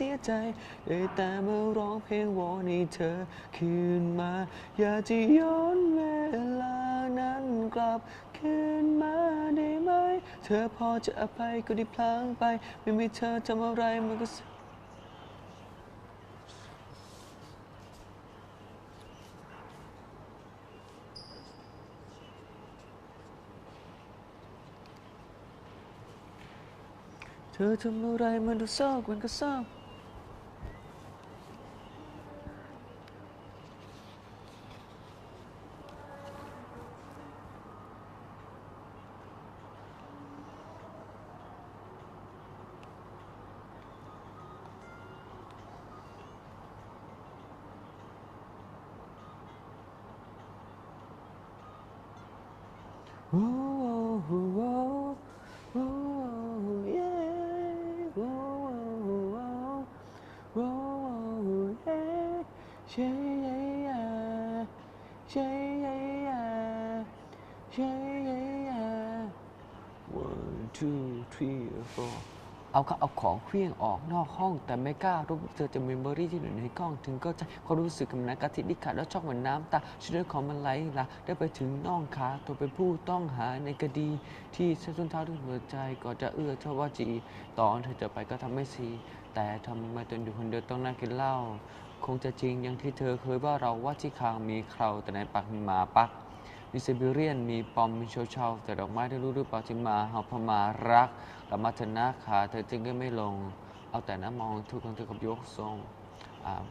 สียใจได้แต่เมื่อร้องเพลงวอนให้เธอคืนมา อย่าจะย้อนเวลานั้นกลับคืนมาได้ไหม เธอพอจะอภัยก็ได้พลางไป ไม่มีเธอทำอะไรมันก็เธอทำอะไรมันดูเศร้ามันก็เศร้า Whoa, whoa, whoa, yeah. Whoa, whoa, whoa, yeah. Shay, yeah, yeah. Shay, yeah, yeah. Shay, yeah, yeah. One, two, three, four. เอาก็เอาของเครื่องออกนอกห้อง แต่ไม่กล้ารู้เธอจะเมมโมรี่ที่อยู่ในกล้อง ถึงก็ใจความรู้สึกกับนักกะทิที่ขาดแล้วช่องเหมือนน้ำตาช่วยของมันไหลหละได้ไปถึงน่องขาตัวเป็นผู้ต้องหาในคดี ที่เส้นส้นเท้าที่หัวใจก็จะเอื้อเท่าว่าจีตอนเธอจะไปก็ทำไม่ซีแต่ทำไมตนอยู่คนเดียวต้องนั่งกินเหล้าคงจะจริงอย่างที่เธอเคยว่าเราว่าที่คางมีเคราแต่ในปากมีหมาปัก มีเซบีเรียน มีปอม มีโชวชาวแต่ดอกไม้ที่รู้หรือเปล่าที่มาเฮาพมารักกลับมาธนาขาเธอจึงก็ไม่ลง เอาแต่น้ำมองทุกครั้งเธอกับยกทรงอ่า